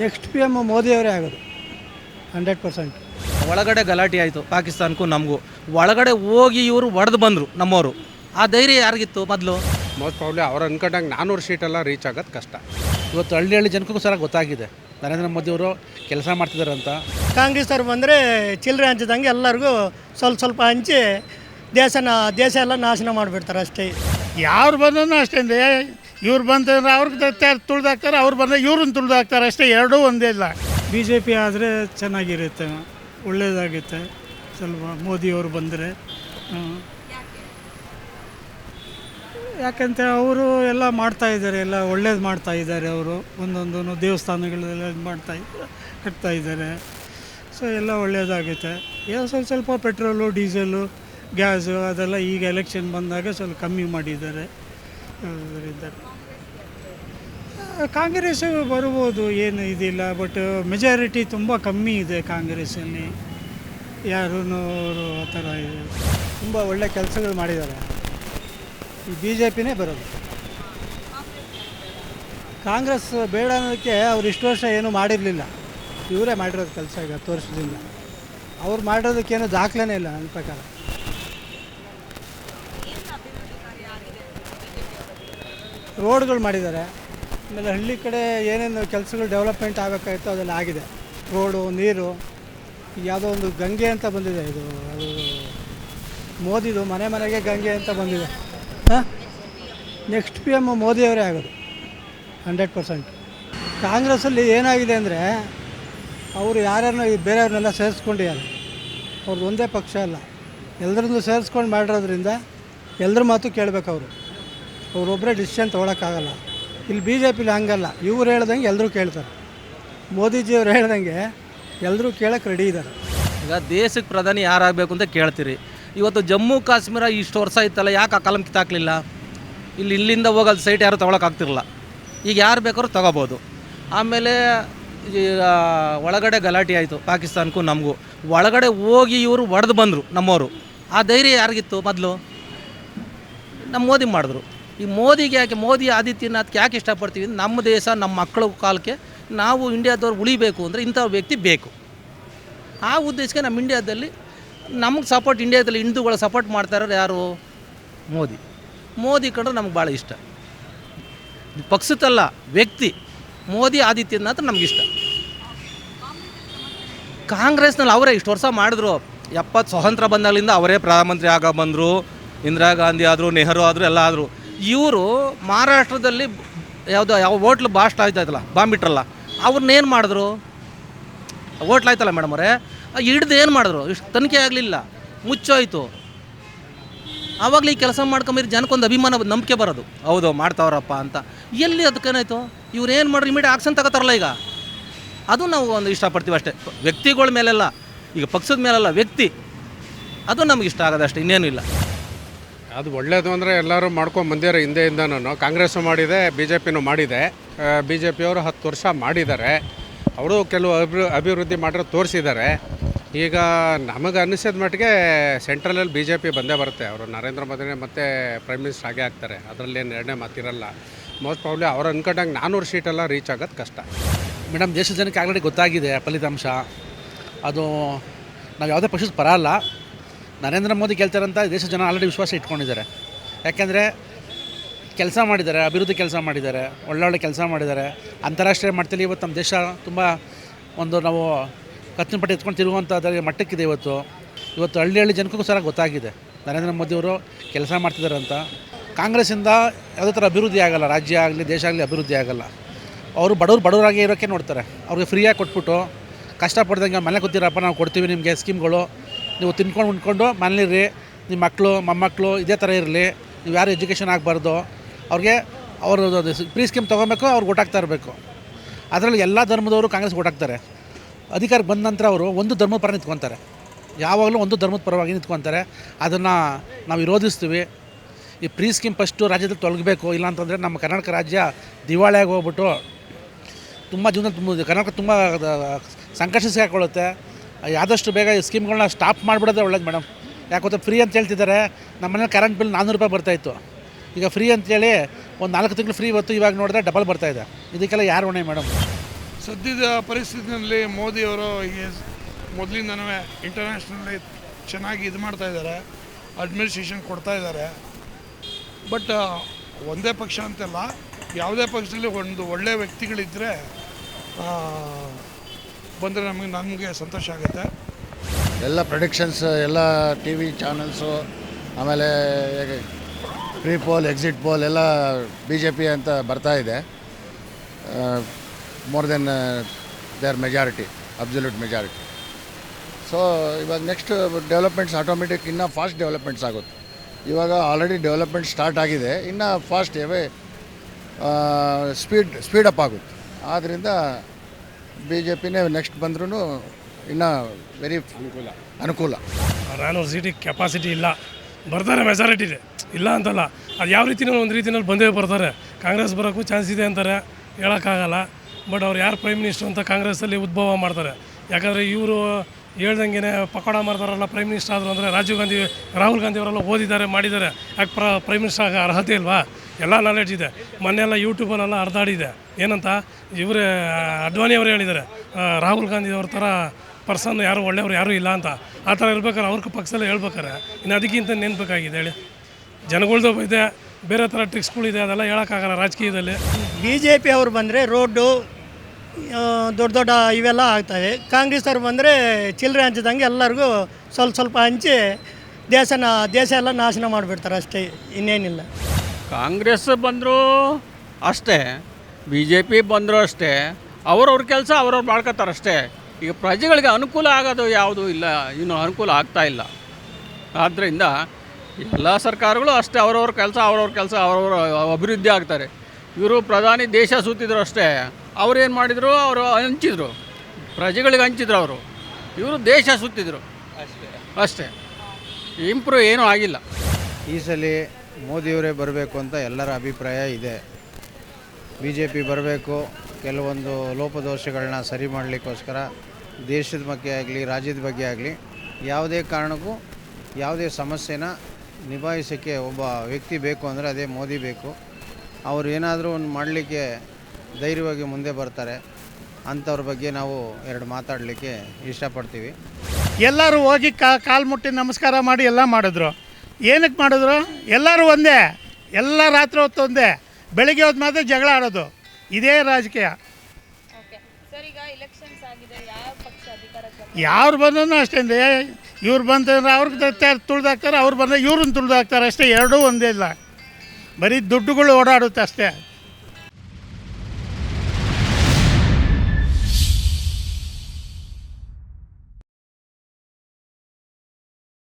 Next P M ಮೋದಿಯವರೇ ಆಗೋದು. Hundred percent. ಒಳಗಡೆ ಗಲಾಟೆ ಆಯಿತು ಪಾಕಿಸ್ತಾನಕ್ಕೂ ನಮಗೂ. ಒಳಗಡೆ ಹೋಗಿ ಇವರು ಒಡೆದು ಬಂದರು ನಮ್ಮವರು. ಆ ಧೈರ್ಯ ಯಾರಿಗಿತ್ತು ಮೊದಲು? ಮೋಸ್ಟ್ ಪ್ರಾಬ್ಲಿ ಅವ್ರು ಅನ್ಕೊಂಡಂಗೆ ನಾನ್ನೂರು ಸೀಟೆಲ್ಲ ರೀಚ್ ಆಗೋದು ಕಷ್ಟ. ಇವತ್ತು ಹಳ್ಳಿ ಹಳ್ಳಿ ಜನಕ್ಕೂ ಸರ ಗೊತ್ತಾಗಿದೆ. ನರೇಂದ್ರ ಮೋದಿಯವರು ಕೆಲಸ ಮಾಡ್ತಿದ್ದಾರೆ ಅಂತ. ಕಾಂಗ್ರೆಸ್ ಅವ್ರು ಬಂದರೆ ಚಿಲ್ಲರೆ ಹಂಚಿದಂಗೆ ಎಲ್ಲರಿಗೂ ಸ್ವಲ್ಪ ಸ್ವಲ್ಪ ಹಂಚಿ ದೇಶನ ದೇಶ ಎಲ್ಲ ನಾಶನ ಮಾಡಿಬಿಡ್ತಾರೆ ಅಷ್ಟೇ. ಯಾರು ಬಂದ್ರೂ ಅಷ್ಟೇ. ಇವ್ರು ಬಂದ್ರೆ ಅವ್ರಿಗೆ ತುಳಿದಾಕ್ತಾರೆ, ಅವ್ರು ಬಂದರೆ ಇವ್ರನ್ನ ತುಳಿದಾಕ್ತಾರೆ. ಅಷ್ಟೇ ಎರಡೂ ಒಂದೇ ಇಲ್ಲ. ಬಿ ಜೆ ಪಿ ಆದರೆ ಚೆನ್ನಾಗಿರುತ್ತೆ ಒಳ್ಳೆಯದಾಗುತ್ತೆ ಸ್ವಲ್ಪ ಮೋದಿಯವರು ಬಂದರೆ ಯಾಕಂತ ಅವರು ಎಲ್ಲ ಮಾಡ್ತಾ ಇದ್ದಾರೆ, ಎಲ್ಲ ಒಳ್ಳೇದು ಮಾಡ್ತಾ ಇದ್ದಾರೆ ಅವರು. ಒಂದೊಂದು ದೇವಸ್ಥಾನಗಳೆಲ್ಲ ಇದು ಮಾಡ್ತಾ ಇದ್ದಾರೆ ಕಟ್ತಾ ಇದ್ದಾರೆ. ಸೊ ಎಲ್ಲ ಒಳ್ಳೇದಾಗುತ್ತೆ. ಏನು ಸ್ವಲ್ಪ ಸ್ವಲ್ಪ ಪೆಟ್ರೋಲು, ಡೀಸೆಲು, ಗ್ಯಾಸು, ಅದೆಲ್ಲ ಈಗ ಎಲೆಕ್ಷನ್ ಬಂದಾಗ ಸ್ವಲ್ಪ ಕಮ್ಮಿ ಮಾಡಿದ್ದಾರೆ. ಅದರಿಂದ ಕಾಂಗ್ರೆಸ್ ಬರ್ಬೋದು ಏನು ಇದಿಲ್ಲ ಬಟ್ ಮೆಜಾರಿಟಿ ತುಂಬ ಕಮ್ಮಿ ಇದೆ ಕಾಂಗ್ರೆಸ್ಸಲ್ಲಿ ಯಾರೂ ಅವರು ಆ ಥರ ಇದೆ ತುಂಬ ಒಳ್ಳೆ ಕೆಲಸಗಳು ಮಾಡಿದ್ದಾರೆ. ಈ ಬಿ ಜೆ ಪಿನೇ ಬರೋದು. ಕಾಂಗ್ರೆಸ್ ಬೇಡ ಅನ್ನೋದಕ್ಕೆ ಅವ್ರು ಇಷ್ಟು ವರ್ಷ ಏನೂ ಮಾಡಿರಲಿಲ್ಲ. ಇವರೇ ಮಾಡಿರೋದು ಕೆಲಸ ಈಗ ಹತ್ತು ವರ್ಷದಿಂದ. ಅವ್ರು ಮಾಡಿರೋದಕ್ಕೇನು ದಾಖಲೆನೇ ಇಲ್ಲ ನನ್ನ ಪ್ರಕಾರ. ರೋಡ್ಗಳು ಮಾಡಿದ್ದಾರೆ. ಆಮೇಲೆ ಹಳ್ಳಿ ಕಡೆ ಏನೇನು ಕೆಲಸಗಳು ಡೆವಲಪ್ಮೆಂಟ್ ಆಗಬೇಕಾಗಿತ್ತು ಅದೆಲ್ಲ ಆಗಿದೆ. ರೋಡು, ನೀರು, ಯಾವುದೋ ಒಂದು ಗಂಗೆ ಅಂತ ಬಂದಿದೆ ಇದು. ಅದು ಮೋದಿದು ಮನೆ ಮನೆಗೆ ಗಂಗೆ ಅಂತ ಬಂದಿದೆ. ಹಾಂ? ನೆಕ್ಸ್ಟ್ ಪಿ ಎಂ ಮೋದಿಯವರೇ ಆಗೋದು. Hundred percent. ಕಾಂಗ್ರೆಸ್ಸಲ್ಲಿ ಏನಾಗಿದೆ ಅಂದರೆ ಅವರು ಯಾರ್ಯಾರನ್ನ ಈ ಬೇರೆಯವ್ರನ್ನೆಲ್ಲ ಸೇರಿಸ್ಕೊಂಡಿದ್ದಾರೆ. ಅವ್ರದ್ದು ಒಂದೇ ಪಕ್ಷ ಅಲ್ಲ. ಎಲ್ಲರನ್ನೂ ಸೇರಿಸ್ಕೊಂಡು ಮಾಡಿರೋದ್ರಿಂದ ಎಲ್ಲರ ಮಾತು ಕೇಳಬೇಕು ಅವರು. ಅವರೊಬ್ಬರೇ ಡಿಸಿಷನ್ ತೊಗೊಳಕ್ಕಾಗಲ್ಲ. ಇಲ್ಲಿ ಬಿ ಜೆ ಪಿಲಿ ಹಂಗಲ್ಲ. ಇವ್ರು ಹೇಳ್ದಂಗೆ ಎಲ್ಲರೂ ಕೇಳ್ತಾರೆ. ಮೋದಿಜಿಯವ್ರು ಹೇಳ್ದಂಗೆ ಎಲ್ಲರೂ ಕೇಳಕ್ಕೆ ರೆಡಿ ಇದ್ದಾರೆ ಈಗ ದೇಶಕ್ಕೆ ಪ್ರಧಾನಿ ಯಾರಾಗಬೇಕು ಅಂತ ಕೇಳ್ತೀರಿ. ಇವತ್ತು ಜಮ್ಮು ಕಾಶ್ಮೀರ ಇಷ್ಟು ವರ್ಷ ಇತ್ತಲ್ಲ ಯಾಕೆ ಆ ಕಲಂ ಇಲ್ಲಿ ಇಲ್ಲಿಂದ ಹೋಗೋದು ಸೈಟ್ ಯಾರು ತೊಗೊಳಕ್ಕಾಗ್ತಿರಲ್ಲ ಈಗ ಯಾರು ಬೇಕಾದ್ರೂ ತೊಗೋಬೋದು. ಆಮೇಲೆ ಈಗ ಒಳಗಡೆ ಗಲಾಟೆ ಆಯಿತು ಪಾಕಿಸ್ತಾನಕ್ಕೂ ನಮಗೂ. ಒಳಗಡೆ ಹೋಗಿ ಇವರು ಒಡೆದು ಬಂದರು ನಮ್ಮವರು. ಆ ಧೈರ್ಯ ಯಾರಿಗಿತ್ತು ಮೊದಲು? ನಮ್ಮ ಮೋದಿ ಮಾಡಿದ್ರು. ಈ ಮೋದಿಗೆ ಯಾಕೆ ಮೋದಿ ಆದಿತ್ಯನಾಥ್ಗೆ ಯಾಕೆ ಇಷ್ಟಪಡ್ತೀವಿ? ನಮ್ಮ ದೇಶ, ನಮ್ಮ ಮಕ್ಕಳ ಕಾಲಕ್ಕೆ ನಾವು ಇಂಡಿಯಾದವ್ರು ಉಳಿಬೇಕು ಅಂದರೆ ಇಂಥ ವ್ಯಕ್ತಿ ಬೇಕು. ಆ ಉದ್ದೇಶಕ್ಕೆ ನಮ್ಮ ಇಂಡಿಯಾದಲ್ಲಿ ನಮಗೆ ಸಪೋರ್ಟ್ ಇಂಡಿಯಾದಲ್ಲಿ ಹಿಂದೂಗಳ ಸಪೋರ್ಟ್ ಮಾಡ್ತಾ ಇರೋರು ಯಾರು? ಮೋದಿ. ಮೋದಿ ಕಂಡ್ರೆ ನಮ್ಗೆ ಭಾಳ ಇಷ್ಟ. ಪಕ್ಷತಲ್ಲ, ವ್ಯಕ್ತಿ. ಮೋದಿ ಆದಿತ್ಯನಾಥ್ ನಮಗಿಷ್ಟ ಕಾಂಗ್ರೆಸ್ನಲ್ಲಿ ಅವರೇ ಇಷ್ಟು ವರ್ಷ ಮಾಡಿದ್ರು. ಎಪ್ಪತ್ತು ಸ್ವಾತಂತ್ರ್ಯ ಬಂದಾಗಲಿಂದ ಅವರೇ ಪ್ರಧಾನಮಂತ್ರಿ ಆಗ ಬಂದರು. ಇಂದಿರಾ ಗಾಂಧಿ ಆದರು, ನೆಹರು ಆದರು, ಎಲ್ಲ ಆದರು. ಇವರು ಮಹಾರಾಷ್ಟ್ರದಲ್ಲಿ ಯಾವುದೋ ಯಾವ ಹೋಟ್ಲು ಬಾಸ್ಟ್ ಆಯ್ತಾಯ್ತಲ್ಲ ಬಾಂಬಿಟ್ರಲ್ಲ ಅವ್ರನ್ನೇನು ಮಾಡಿದ್ರು? ಹೋಟ್ಲ್ ಆಯ್ತಲ್ಲ ಮೇಡಮ್ ಅವರೇ, ಹಿಡ್ದು ಏನು ಮಾಡಿದ್ರು? ಇಷ್ಟು ತನಿಖೆ ಆಗಲಿಲ್ಲ, ಮುಚ್ಚೋಯ್ತು. ಆವಾಗಲೇ ಈ ಕೆಲಸ ಮಾಡ್ಕೊಂಬಿರಿ ಜನಕ್ಕೊಂದು ಅಭಿಮಾನ, ನಂಬಿಕೆ ಬರೋದು. ಹೌದು, ಮಾಡ್ತಾವ್ರಪ್ಪ ಅಂತ. ಎಲ್ಲಿ ಅದಕ್ಕೇನಾಯ್ತು ಇವ್ರು ಏನು ಮಾಡ್ರಿ ಇಮಿಡಿಯೇಟ್ ಆಕ್ಷನ್ ತಗೋತಾರಲ್ಲ ಈಗ. ಅದು ನಾವು ಒಂದು ಇಷ್ಟಪಡ್ತೀವಿ ಅಷ್ಟೇ. ವ್ಯಕ್ತಿಗಳ ಮೇಲೆಲ್ಲ, ಈಗ ಪಕ್ಷದ ಮೇಲೆಲ್ಲ ವ್ಯಕ್ತಿ, ಅದು ನಮ್ಗೆ ಇಷ್ಟ ಆಗೋದಷ್ಟೇ, ಇನ್ನೇನು ಇಲ್ಲ. ಅದು ಒಳ್ಳೇದು ಅಂದರೆ ಎಲ್ಲರೂ ಮಾಡ್ಕೊಂಡು ಬಂದಿರೋ ಹಿಂದೆಯಿಂದನೂ. ಕಾಂಗ್ರೆಸ್ಸು ಮಾಡಿದೆ ಬಿ ಜೆ ಪಿನೂ ಮಾಡಿದೆ. ಬಿ ಜೆ ಪಿಯವರು ಹತ್ತು ವರ್ಷ ಮಾಡಿದ್ದಾರೆ. ಅವರು ಕೆಲವು ಅಭಿ, ಅಭಿವೃದ್ಧಿ ಮಾಡಿರೋ ತೋರಿಸಿದ್ದಾರೆ. ಈಗ ನಮಗೆ ಅನ್ನಿಸಿದ ಮಟ್ಟಿಗೆ ಸೆಂಟ್ರಲಲ್ಲಿ ಬಿ ಜೆ ಪಿ ಬಂದೇ ಬರುತ್ತೆ. ಅವರು ನರೇಂದ್ರ ಮೋದಿನೇ ಮತ್ತೆ ಪ್ರೈಮ್ ಮಿನಿಸ್ಟರ್ ಆಗೇ ಆಗ್ತಾರೆ. ಅದರಲ್ಲೇನು ಎರಡನೇ ಮಾತಿರಲ್ಲ. ಮೋಸ್ಟ್ ಪ್ರಾಬ್ಲಿ ಅವ್ರು ಅನ್ಕೊಂಡಂಗೆ ನಾನ್ನೂರು ಸೀಟೆಲ್ಲ ರೀಚ್ ಆಗೋದು ಕಷ್ಟ. ಮೇಡಮ್ ದೇಶದ ಜನಕ್ಕೆ ಆಲ್ರೆಡಿ ಗೊತ್ತಾಗಿದೆ ಫಲಿತಾಂಶ. ಅದು ನಾವು ಯಾವುದೇ ಪಕ್ಷದ ಪರ ಅಲ್ಲ. ನರೇಂದ್ರ ಮೋದಿ ಗೆಲ್ತಾರಂತ ದೇಶದ ಜನ ಆಲ್ರೆಡಿ ವಿಶ್ವಾಸ ಇಟ್ಕೊಂಡಿದ್ದಾರೆ. ಯಾಕೆಂದರೆ ಕೆಲಸ ಮಾಡಿದ್ದಾರೆ, ಅಭಿವೃದ್ಧಿ ಕೆಲಸ ಮಾಡಿದ್ದಾರೆ, ಒಳ್ಳೊಳ್ಳೆ ಕೆಲಸ ಮಾಡಿದ್ದಾರೆ. ಅಂತಾರಾಷ್ಟ್ರೀಯ ಮಟ್ಟದಲ್ಲಿ ಇವತ್ತು ನಮ್ಮ ದೇಶ ತುಂಬ ಒಂದು ನಾವು ಕತ್ತಿನ ಪಟ್ಟಿ ಎತ್ಕೊಂಡು ತಿರುಗುವಂಥ ಮಟ್ಟಕ್ಕಿದೆ ಇವತ್ತು. ಇವತ್ತು ಹಳ್ಳಿ ಹಳ್ಳಿ ಜನಕ್ಕೂ ಸರ ಗೊತ್ತಾಗಿದೆ. ನರೇಂದ್ರ ಮೋದಿಯವರು ಕೆಲಸ ಮಾಡ್ತಿದ್ದಾರೆ ಅಂತ. ಕಾಂಗ್ರೆಸ್ಸಿಂದ ಯಾವುದೇ ಥರ ಅಭಿವೃದ್ಧಿ ಆಗಲ್ಲ, ರಾಜ್ಯ ಆಗಲಿ, ದೇಶ ಆಗಲಿ ಅಭಿವೃದ್ಧಿ ಆಗಲ್ಲ. ಅವರು ಬಡವರು ಬಡವರಾಗಿ ಇರೋಕ್ಕೆ ನೋಡ್ತಾರೆ. ಅವ್ರಿಗೆ ಫ್ರೀಯಾಗಿ ಕೊಟ್ಬಿಟ್ಟು ಕಷ್ಟಪಡ್ದಂಗೆ ಮನೆ ಕೂತಿರಪ್ಪ, ನಾವು ಕೊಡ್ತೀವಿ ನಿಮಗೆ ಸ್ಕೀಮ್ಗಳು ನೀವು ತಿನ್ಕೊಂಡು ಉಂಡ್ಕೊಂಡು ಮನೇಲಿರಿ, ನಿಮ್ಮ ಮಕ್ಕಳು ಮೊಮ್ಮಕ್ಕಳು ಇದೇ ಥರ ಇರಲಿ, ನೀವು ಯಾರು ಎಜುಕೇಷನ್ ಆಗಬಾರ್ದು, ಅವ್ರಿಗೆ ಅವರು ಪ್ರೀ ಸ್ಕೀಮ್ ತೊಗೊಬೇಕು, ಅವ್ರಿಗೆ ಓಟಾಗ್ತಾ ಇರಬೇಕು. ಅದರಲ್ಲಿ ಎಲ್ಲ ಧರ್ಮದವರು ಕಾಂಗ್ರೆಸ್ ಓಟಾಗ್ತಾರೆ ಅಧಿಕಾರಕ್ಕೆ ಬಂದ ನಂತರ ಅವರು ಒಂದು ಧರ್ಮದ ಪರ ನಿಂತ್ಕೊತಾರೆ. ಯಾವಾಗಲೂ ಒಂದು ಧರ್ಮದ ಪರವಾಗಿ ನಿಂತ್ಕೊತಾರೆ. ಅದನ್ನು ನಾವು ವಿರೋಧಿಸ್ತೀವಿ. ಈ ಪ್ರೀ ಸ್ಕೀಮ್ ಫಸ್ಟು ರಾಜ್ಯದಲ್ಲಿ ತೊಲಗಬೇಕು ಇಲ್ಲಾಂತಂದರೆ ನಮ್ಮ ಕರ್ನಾಟಕ ರಾಜ್ಯ ದಿವಾಳಿಯಾಗಿ ಹೋಗ್ಬಿಟ್ಟು ತುಂಬ ಜೀವನ ತುಂಬ ಕರ್ನಾಟಕ ತುಂಬ ಸಂಕಷ್ಟ ಸಿಗಾಕೊಳ್ಳುತ್ತೆ ಆದಷ್ಟು ಬೇಗ ಈ ಸ್ಕೀಮ್ಗಳನ್ನ ಸ್ಟಾಪ್ ಮಾಡಿಬಿಡೋದೇ ಒಳ್ಳೇದು ಮೇಡಮ್ ಯಾಕೆ ಫ್ರೀ ಅಂತ ಹೇಳ್ತಿದ್ದಾರೆ, ನಮ್ಮ ಮನೇಲಿ ಕರೆಂಟ್ ಬಿಲ್ ನಾನ್ನೂರು ರೂಪಾಯಿ ಬರ್ತಾಯಿತ್ತು ಈಗ ಫ್ರೀ ಅಂತೇಳಿ ಒಂದು ನಾಲ್ಕು ತಿಂಗಳು ಫ್ರೀ ಇವತ್ತು, ಇವಾಗ ನೋಡಿದ್ರೆ ಡಬಲ್ ಬರ್ತಾಯಿದೆ ಇದಕ್ಕೆಲ್ಲ ಯಾರು ಹೊಣೆ ಮೇಡಮ್ ಸದ್ಯದ ಪರಿಸ್ಥಿತಿನಲ್ಲಿ ಮೋದಿಯವರು ಈಗ ಮೊದಲಿಂದನೂ ಇಂಟರ್ನ್ಯಾಷನಲ್ಲಿ ಚೆನ್ನಾಗಿ ಇದು ಮಾಡ್ತಾ ಇದ್ದಾರೆ ಅಡ್ಮಿನಿಸ್ಟ್ರೇಷನ್ ಕೊಡ್ತಾ ಇದ್ದಾರೆ. ಬಟ್ ಒಂದೇ ಪಕ್ಷ ಅಂತಲ್ಲ, ಯಾವುದೇ ಪಕ್ಷದಲ್ಲಿ ಒಂದು ಒಳ್ಳೆಯ ವ್ಯಕ್ತಿಗಳಿದ್ದರೆ ಬಂದರೆ ನಮಗೆ ನಮಗೆ ಸಂತೋಷ ಆಗುತ್ತೆ ಎಲ್ಲ ಪ್ರೊಡಿಕ್ಷನ್ಸ್ ಎಲ್ಲ ಟಿ ವಿ ಚಾನಲ್ಸು ಆಮೇಲೆ ಪ್ರೀ ಪೋಲ್ ಎಕ್ಸಿಟ್ ಪೋಲ್ ಎಲ್ಲ ಬಿ ಜೆ ಪಿ ಅಂತ ಬರ್ತಾ ಇದೆ. More than their majority absolute majority so ಇವಾಗ ನೆಕ್ಸ್ಟ್ ಡೆವಲಪ್ಮೆಂಟ್ಸ್ ಆಟೋಮೆಟಿಕ್ ಇನ್ನೂ ಫಾಸ್ಟ್ ಡೆವಲಪ್ಮೆಂಟ್ಸ್ ಆಗುತ್ತೆ. ಇವಾಗ ಆಲ್ರೆಡಿ ಡೆವಲಪ್ಮೆಂಟ್ ಸ್ಟಾರ್ಟ್ ಆಗಿದೆ. ಇನ್ನೂ ಫಾಸ್ಟ್ ಎವೇ ಸ್ಪೀಡ್ ಸ್ಪೀಡಪ್ ಆಗುತ್ತೆ. ಆದ್ದರಿಂದ ಬಿ ಜೆ ಪಿನೇ ನೆಕ್ಸ್ಟ್ ಬಂದ್ರೂ ಇನ್ನೂ ವೆರಿ ಅನುಕೂಲ. ಅನುಕೂಲ. ನಾನು ಸೀಟಿ ಕೆಪಾಸಿಟಿ ಇಲ್ಲ. ಬರ್ತಾರೆ ಮೆಜಾರಿಟಿ ಇದೆ. ಇಲ್ಲ ಅಂತಲ್ಲ, ಅದು ಯಾವ ರೀತಿನೂ ಒಂದು ರೀತಿನಲ್ಲಿ ಬಂದೇ ಬರ್ತಾರೆ. ಕಾಂಗ್ರೆಸ್ ಬರೋಕ್ಕೂ ಚಾನ್ಸ್ ಇದೆ ಅಂತಾರೆ. ಹೇಳೋಕ್ಕಾಗಲ್ಲ. ಬಟ್ ಅವ್ರು ಯಾರು ಪ್ರೈಮ್ ಮಿನಿಸ್ಟರ್ ಅಂತ ಕಾಂಗ್ರೆಸ್ಸಲ್ಲಿ ಉದ್ಭವ ಮಾಡ್ತಾರೆ. ಯಾಕಂದರೆ ಇವರು ಹೇಳ್ದಂಗೆ ಪಕೋಡ ಮಾಡ್ತಾರಲ್ಲ ಪ್ರೈಮ್ ಮಿನಿಸ್ಟರ್ ಆದರು ಅಂದರೆ ರಾಜೀವ್ ಗಾಂಧಿ, ರಾಹುಲ್ ಗಾಂಧಿ ಅವರೆಲ್ಲ ಓದಿದ್ದಾರೆ, ಮಾಡಿದ್ದಾರೆ. ಯಾಕೆ ಪ್ರ ಪ್ರೈಮ್ ಮಿನಿಸ್ಟರ್ ಆಗ ಅರ್ಹತೆ ಇಲ್ವಾ? ಎಲ್ಲ ನಾಲೆಡ್ಜ್ ಇದೆ. ಮೊನ್ನೆಲ್ಲ ಯೂಟ್ಯೂಬಲ್ಲೆಲ್ಲ ಹರಿದಾಡಿದೆ. ಏನಂತ? ಇವರೇ ಅಡ್ವಾನಿ ಅವರು ಹೇಳಿದ್ದಾರೆ. ರಾಹುಲ್ ಗಾಂಧಿ ಅವ್ರ ಥರ ಪರ್ಸನ್ ಯಾರು, ಒಳ್ಳೆಯವ್ರು ಯಾರೂ ಇಲ್ಲ ಅಂತ. ಆ ಥರ ಇರ್ಬೇಕಾದ್ರೆ ಅವ್ರ ಪಕ್ಷದಲ್ಲಿ ಹೇಳ್ಬೇಕಾರೆ. ಇನ್ನು ಅದಕ್ಕಿಂತ ನೆನ್ಬೇಕಾಗಿದೆ ಹೇಳಿ. ಜನಗಳ್ದು ಇದೆ, ಬೇರೆ ಥರ ಟ್ರಿಕ್ಸ್ಗಳಿದೆ ಅದೆಲ್ಲ ಹೇಳೋಕ್ಕಾಗಲ್ಲ ರಾಜಕೀಯದಲ್ಲಿ. ಬಿ ಜೆ ಪಿ ಅವರು ಬಂದರೆ ರೋಡು ದೊಡ್ಡ ದೊಡ್ಡ ಇವೆಲ್ಲ ಆಗ್ತವೆ. ಕಾಂಗ್ರೆಸ್ ಅವ್ರು ಬಂದರೆ ಚಿಲ್ಲರೆ ಹಂಚಿದಂಗೆ ಎಲ್ಲರಿಗೂ ಸ್ವಲ್ಪ ಸ್ವಲ್ಪ ಹಂಚಿ ದೇಶನ, ದೇಶ ಎಲ್ಲ ನಾಶನ ಮಾಡಿಬಿಡ್ತಾರೆ ಅಷ್ಟೇ, ಇನ್ನೇನಿಲ್ಲ. ಕಾಂಗ್ರೆಸ್ ಬಂದರೂ ಅಷ್ಟೇ ಬಿ ಜೆ ಪಿ ಬಂದರೂ ಅಷ್ಟೇ ಅವ್ರವ್ರ ಕೆಲಸ ಅವ್ರವ್ರು ಮಾಡ್ಕೋತಾರೆ ಅಷ್ಟೇ. ಈಗ ಪ್ರಜೆಗಳಿಗೆ ಅನುಕೂಲ ಆಗೋದು ಯಾವುದೂ ಇಲ್ಲ ಇನ್ನೂ ಅನುಕೂಲ ಆಗ್ತಾ ಇಲ್ಲ. ಆದ್ದರಿಂದ ಎಲ್ಲ ಸರ್ಕಾರಗಳು ಅಷ್ಟೇ ಅವ್ರವ್ರ ಕೆಲಸ ಅವ್ರವ್ರ ಕೆಲಸ ಅವ್ರವ್ರ ಅಭಿವೃದ್ಧಿ ಆಗ್ತಾರೆ. ಇವರು ಪ್ರಧಾನಿ ದೇಶ ಸುತ್ತಿದ್ರು ಅಷ್ಟೇ ಅವ್ರು ಏನು ಮಾಡಿದರು? ಅವರು ಹಂಚಿದ್ರು. ಪ್ರಜೆಗಳಿಗೆ ಹಂಚಿದ್ರು ಅವರು. ಇವರು ದೇಶ ಸುತ್ತಿದ್ರು ಅಷ್ಟೇ. ಇಂಪ್ರೂವ್ ಏನೂ ಆಗಿಲ್ಲ. ಈ ಸಲ ಮೋದಿಯವರೇ ಬರಬೇಕು ಅಂತ ಎಲ್ಲರ ಅಭಿಪ್ರಾಯ ಇದೆ. ಬಿ ಜೆ ಪಿ ಬರಬೇಕು, ಕೆಲವೊಂದು ಲೋಪದೋಷಗಳನ್ನ ಸರಿ ಮಾಡಲಿಕ್ಕೋಸ್ಕರ ದೇಶದ ಬಗ್ಗೆ ಆಗಲಿ, ರಾಜ್ಯದ ಬಗ್ಗೆ ಆಗಲಿ ಯಾವುದೇ ಕಾರಣಕ್ಕೂ ಯಾವುದೇ ಸಮಸ್ಯೆನ ನಿಭಾಯಿಸೋಕ್ಕೆ ಒಬ್ಬ ವ್ಯಕ್ತಿ ಬೇಕು ಅಂದರೆ ಅದೇ ಮೋದಿ ಬೇಕು. ಅವರು ಏನಾದರೂ ಒಂದು ಮಾಡಲಿಕ್ಕೆ ಧೈರ್ಯವಾಗಿ ಮುಂದೆ ಬರ್ತಾರೆ, ಅಂಥವ್ರ ಬಗ್ಗೆ ನಾವು ಎರಡು ಮಾತಾಡಲಿಕ್ಕೆ ಇಷ್ಟಪಡ್ತೀವಿ. ಎಲ್ಲರೂ ಹೋಗಿ ಕಾ, ಕಾಲು ಮುಟ್ಟಿ ನಮಸ್ಕಾರ ಮಾಡಿ ಎಲ್ಲ ಮಾಡಿದ್ರು. ಏನಕ್ಕೆ ಮಾಡಿದ್ರು? ಎಲ್ಲರೂ ಒಂದೇ. ಎಲ್ಲ ರಾತ್ರಿ ಹೊತ್ತು ಒಂದೇ. ಬೆಳಿಗ್ಗೆ ಹೊತ್ತು ಮಾತ್ರ ಜಗಳ ಆಡೋದು. ಇದೇ ರಾಜಕೀಯ. ಯಾರು ಬಂದ್ರೂ ಅಷ್ಟೇ ಇವ್ರು ಬಂತಂದ್ರೆ ಅವ್ರಿಗೆ ತುಳಿದಾಕ್ತಾರೆ ಅವ್ರು ಬಂದರೆ ಇವ್ರನ್ನ ತುಳಿದಾಕ್ತಾರೆ. ಅಷ್ಟೇ ಎರಡೂ ಒಂದೇ ಇಲ್ಲ. ಬರೀ ದುಡ್ಡುಗಳು ಓಡಾಡುತ್ತೆ ಅಷ್ಟೇ.